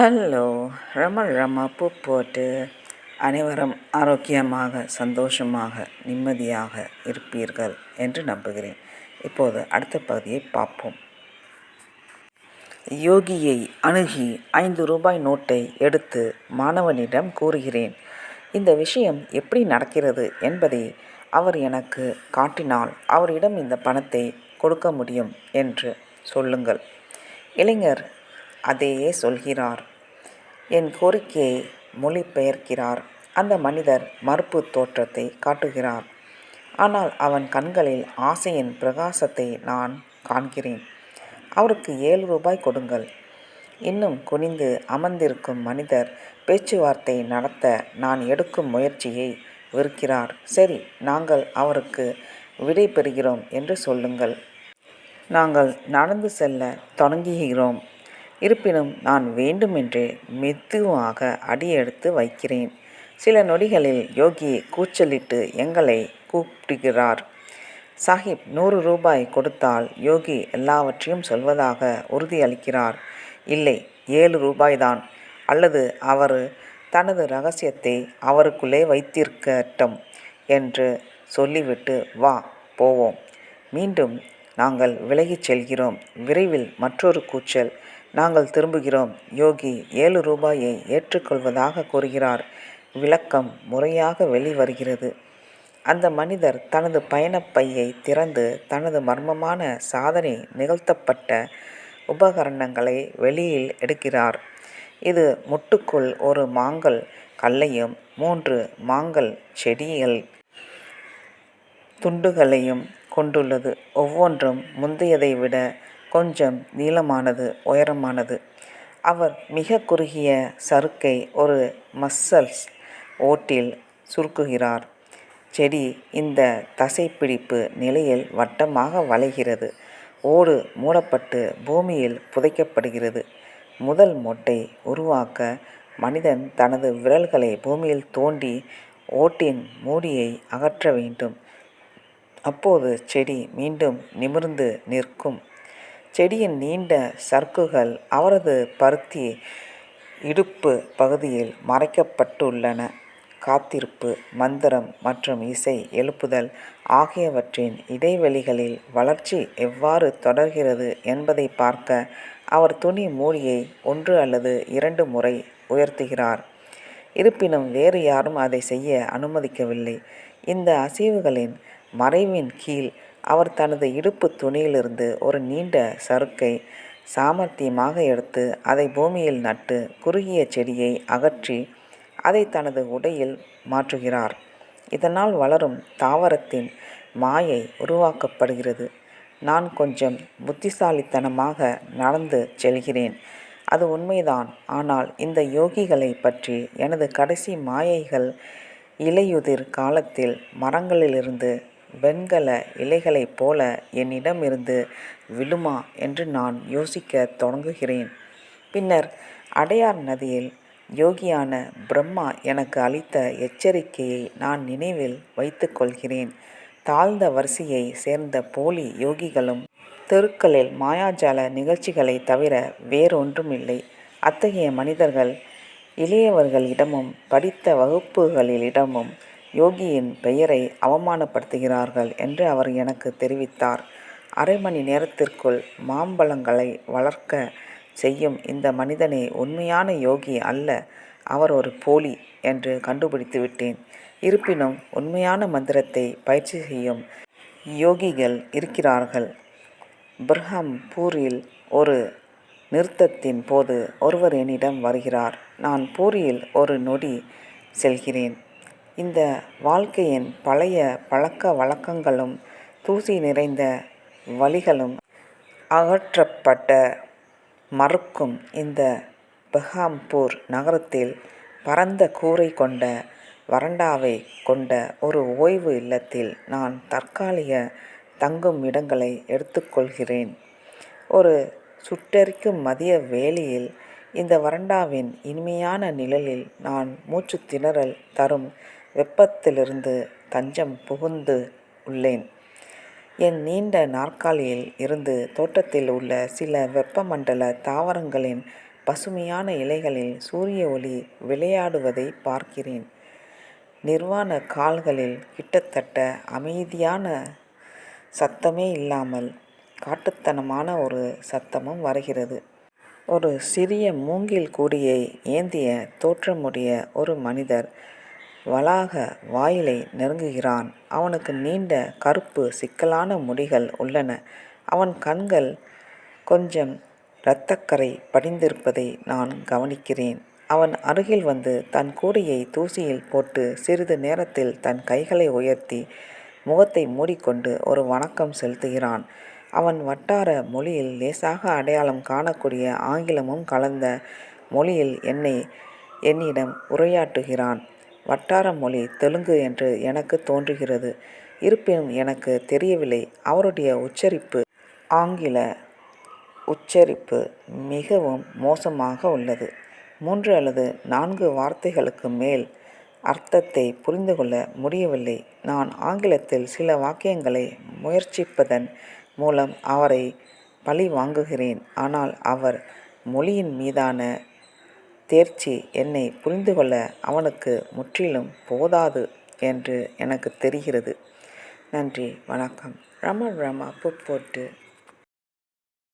Hello ரம ரம பூ போட்டு அனைவரும் ஆரோக்கியமாக சந்தோஷமாக நிம்மதியாக இருப்பீர்கள் என்று நம்புகிறேன். இப்போது அடுத்த பகுதியை பார்ப்போம். யோகியை அணுகி ஐந்து ரூபாய் நோட்டை எடுத்து மாணவனிடம் கூறுகிறேன் இந்த விஷயம் எப்படி நடக்கிறது என்பதை அவர் எனக்கு காட்டினால் அவரிடம் இந்த பணத்தை கொடுக்க முடியும் என்று சொல்லுங்கள். இளைஞர் அதையே சொல்கிறார். என் கோரிக்கையை மொழிபெயர்க்கிறார். அந்த மனிதர் மறுப்பு தோற்றத்தை காட்டுகிறார். ஆனால் அவன் கண்களில் ஆசையின் பிரகாசத்தை நான் காண்கிறேன். அவருக்கு ஏழு ரூபாய் கொடுங்கள். இன்னும் குனிந்து அமர்ந்திருக்கும் மனிதர் பேச்சுவார்த்தை நடத்த நான் எடுக்கும் முயற்சியை வெறுக்கிறார். சரி நாங்கள் அவருக்கு விடை பெறுகிறோம் என்று சொல்லுங்கள். நாங்கள் நடந்து செல்ல தொடங்குகிறோம். இருப்பினும் நான் வேண்டுமென்றே மெதுவாக அடியெடுத்து வைக்கிறேன். சில நொடிகளில் யோகி கூச்சலிட்டு எங்களை கூப்பிடுகிறார். சாஹிப் நூறு ரூபாய் கொடுத்தால் யோகி எல்லாவற்றையும் சொல்வதாக உறுதியளிக்கிறார். இல்லை ஏழு ரூபாய்தான். அல்லது அவர் தனது ரகசியத்தை அவருக்குள்ளே வைத்திருக்கட்டும் என்று சொல்லிவிட்டு வா போவோம். மீண்டும் நாங்கள் விலகிச் செல்கிறோம். விரைவில் மற்றொரு கூச்சல். நாங்கள் திரும்புகிறோம். யோகி ஏழு ரூபாயை ஏற்றுக்கொள்வதாக கூறுகிறார். விளக்கம் முறையாக வெளிவருகிறது. அந்த மனிதர் தனது பயணப்பையை திறந்து தனது மர்மமான சாதனை நிகழ்த்தப்பட்ட உபகரணங்களை வெளியில் எடுக்கிறார். இது முட்டுக்குள் ஒரு மாங்கல் கல்லையும் மூன்று மாங்கல் செடிகள் துண்டுகளையும் கொண்டுள்ளது. ஒவ்வொன்றும் முந்தையதை விட கொஞ்சம் நீளமானது உயரமானது. அவர் மிக குறுகிய சறுக்கை ஒரு மஸ்ஸல்ஸ் ஓட்டில் சுருக்குகிறார். செடி இந்த தசைப்பிடிப்பு நிலையில் வட்டமாக வளைகிறது. ஓடு மூடப்பட்டு பூமியில் புதைக்கப்படுகிறது. முதல் மொட்டை உருவாக்க மனிதன் தனது விரல்களை பூமியில் தோண்டி ஓட்டின் மூடியை அகற்ற வேண்டும். அப்போது செடி மீண்டும் நிமிர்ந்து நிற்கும். செடியின் நீண்ட சர்க்குகள் அவரது பருத்தி இடுப்பு பகுதியில் மறைக்கப்பட்டுள்ளன. காத்திருப்பு மந்திரம் மற்றும் இசை எழுப்புதல் ஆகியவற்றின் இடைவெளிகளில் வளர்ச்சி எவ்வாறு தொடர்கிறது என்பதை பார்க்க அவர் துணி மூடியை ஒன்று அல்லது இரண்டு முறை உயர்த்துகிறார். இருப்பினும் வேறு யாரும் அதை செய்ய அனுமதிக்கவில்லை. இந்த அசைவுகளின் மறைவின் கீழ் அவர் தனது இடுப்பு துணியிலிருந்து ஒரு நீண்ட சறுக்கை சாமர்த்தியமாக எடுத்து அதை பூமியில் நட்டு குறுகிய செடியை அகற்றி அதை தனது உடையில் மாற்றுகிறார். இதனால் வளரும் தாவரத்தின் மாயை உருவாக்கப்படுகிறது. நான் கொஞ்சம் புத்திசாலித்தனமாக நடந்து செல்கிறேன். அது உண்மைதான். ஆனால் இந்த யோகிகளை பற்றி எனது கடைசி மாயைகள் இலையுதிர் காலத்தில் மரங்களிலிருந்து வெண்கல இலைகளைப் போல என்னிடமிருந்து விழுமா என்று நான் யோசிக்க தொடங்குகிறேன். பின்னர் அடையார் நதியில் யோகியான பிரம்மா எனக்கு அளித்த எச்சரிக்கையை நான் நினைவில் வைத்துக்கொள்கிறேன் தாழ்ந்த வரிசையை சேர்ந்த போலி யோகிகளும் தெருக்களில் மாயாஜால நிகழ்ச்சிகளை தவிர வேறொன்றுமில்லை. அத்தகைய மனிதர்கள் இளையவர்களிடமும் படித்த வகுப்புகளிடமும் யோகியின் பெயரை அவமானப்படுத்துகிறார்கள் என்று அவர் எனக்கு தெரிவித்தார். அரை மணி நேரத்திற்குள் மாம்பழங்களை வளர்க்க செய்யும் இந்த மனிதனே உண்மையான யோகி அல்ல அவர் ஒரு போலி என்று கண்டுபிடித்து விட்டேன். இருப்பினும் உண்மையான மந்திரத்தை பயிற்சி செய்யும் யோகிகள் இருக்கிறார்கள். பூரில் ஒரு நிறுத்தத்தின் போது ஒருவர் என்னிடம் வருகிறார். நான் பூரியில் ஒரு நொடி செல்கிறேன். இந்த வாழ்க்கையின் பழைய பழக்க வழக்கங்களும் தூசி நிறைந்த வழிகளும் அகற்றப்பட்ட மறுக்கும் இந்த பெஹாம்பூர் நகரத்தில் பரந்த கூரை கொண்ட வறண்டாவை கொண்ட ஒரு ஓய்வு இல்லத்தில் நான் தற்காலிக தங்கும் இடங்களை எடுத்துக்கொள்கிறேன். ஒரு சுட்டெரிக்கும் மதிய வேளையில் இந்த வறண்டாவின் இனிமையான நிழலில் நான் மூச்சு திணறல் தரும் வெப்பத்திலிருந்து தஞ்சம் புகுந்து உள்ளேன் என் நீண்ட நாற்காலியில் இருந்து தோட்டத்தில் உள்ள சில வெப்பமண்டல தாவரங்களின் பசுமையான இலைகளில் சூரிய ஒளி விளையாடுவதை பார்க்கிறேன். நிர்வாண கால்களில் கிட்டத்தட்ட அமைதியான சத்தமே இல்லாமல் காட்டுத்தனமான ஒரு சத்தமும் வருகிறது. ஒரு சிறிய மூங்கில் கூடியை ஏந்திய தோற்றமுடைய ஒரு மனிதர் வளாக வாயிலை நெருங்குகிறான். அவனுக்கு நீண்ட கருப்பு சிக்கலான முடிகள் உள்ளன. அவன் கண்கள் கொஞ்சம் இரத்தக்கரை படிந்திருப்பதை நான் கவனிக்கிறேன். அவன் அருகில் வந்து தன் கூடையை தூசியில் போட்டு சிறிது நேரத்தில் தன் கைகளை உயர்த்தி முகத்தை மூடிக்கொண்டு ஒரு வணக்கம் செலுத்துகிறான். அவன் வட்டார மொழியில் லேசாக அடையாளம் காணக்கூடிய ஆங்கிலமும் கலந்த மொழியில் என்னை என்னிடம் உரையாற்றுகிறான். வட்டார மொழி தெலுங்கு என்று எனக்கு தோன்றுகிறது. இருப்பினும் எனக்கு தெரியவில்லை. அவருடைய உச்சரிப்பு ஆங்கில உச்சரிப்பு மிகவும் மோசமாக உள்ளது. மூன்று அல்லது நான்கு வார்த்தைகளுக்கு மேல் அர்த்தத்தை புரிந்து கொள்ள முடியவில்லை. நான் ஆங்கிலத்தில் சில வாக்கியங்களை முயற்சிப்பதன் மூலம் அவரை பழி வாங்குகிறேன் ஆனால் அவர் மொழியின் மீதான தேர்ச்சி என்னை புரிந்து கொள்ள அவனுக்கு முற்றிலும் போதாது என்று எனக்கு தெரிகிறது. நன்றி வணக்கம். ரம ரம போட்டு